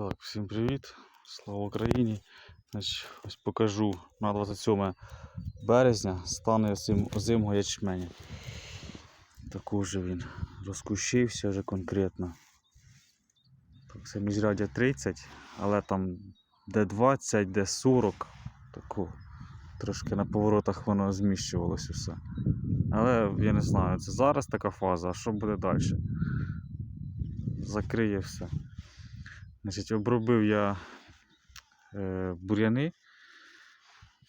Так, всім привіт, слава Україні. Значить, ось покажу на 27 березня стане озимого ячменя. Також він розкущився вже конкретно. Так, це міжрядя 30, але там де 20, де 40, таку. Трошки на поворотах воно зміщувалося все. Але я не знаю, це зараз така фаза, а що буде далі? Закриє все. Значить, обробив я е, бур'яни,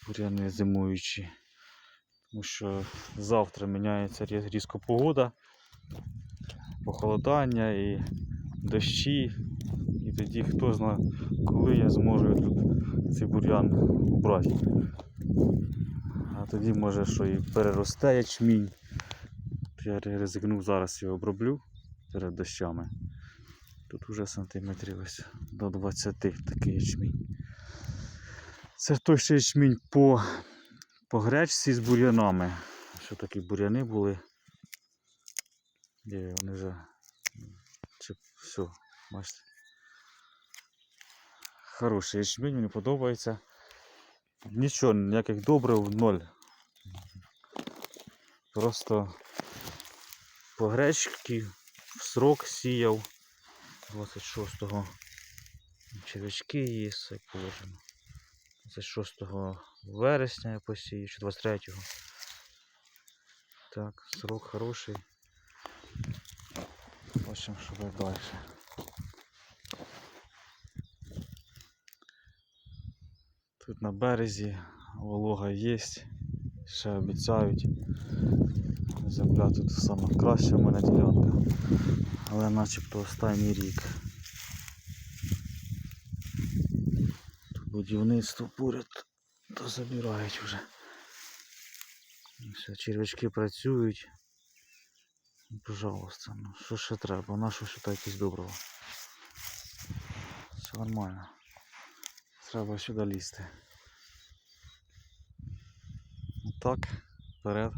бур'яни зимуючі, тому що завтра міняється різко погода, похолодання і дощі. І тоді хто знає, коли я зможу тут цей бур'ян убрати. А тоді може що і переросте ячмінь. Я ризикнув зараз його оброблю перед дощами. Тут уже сантиметрів ось до 20 такий ячмінь. Це той ще ячмінь по, по гречці з бур'янами. Що такі бур'яни були. Є, вони вже чи, все, бачите. Хороший ячмінь, мені подобається. Нічого, ніяких добрив, ноль. Просто по гречці в срок сіяв. 26-го червячки є, все положено. 26 вересня я посію, чи 23-го. Так, срок хороший. Бачимо, що буде далі. Тут на березі волога є, ще обіцяють. Земля тут сама краща в мене ділянка, але начебто останній рік. Тут будівництво поряд, то забирають вже. Все, червячки працюють. Пожалуйста, ну що ще треба? На що ще якісь доброго? Все нормально. Треба сюди лізти. Отак, вперед.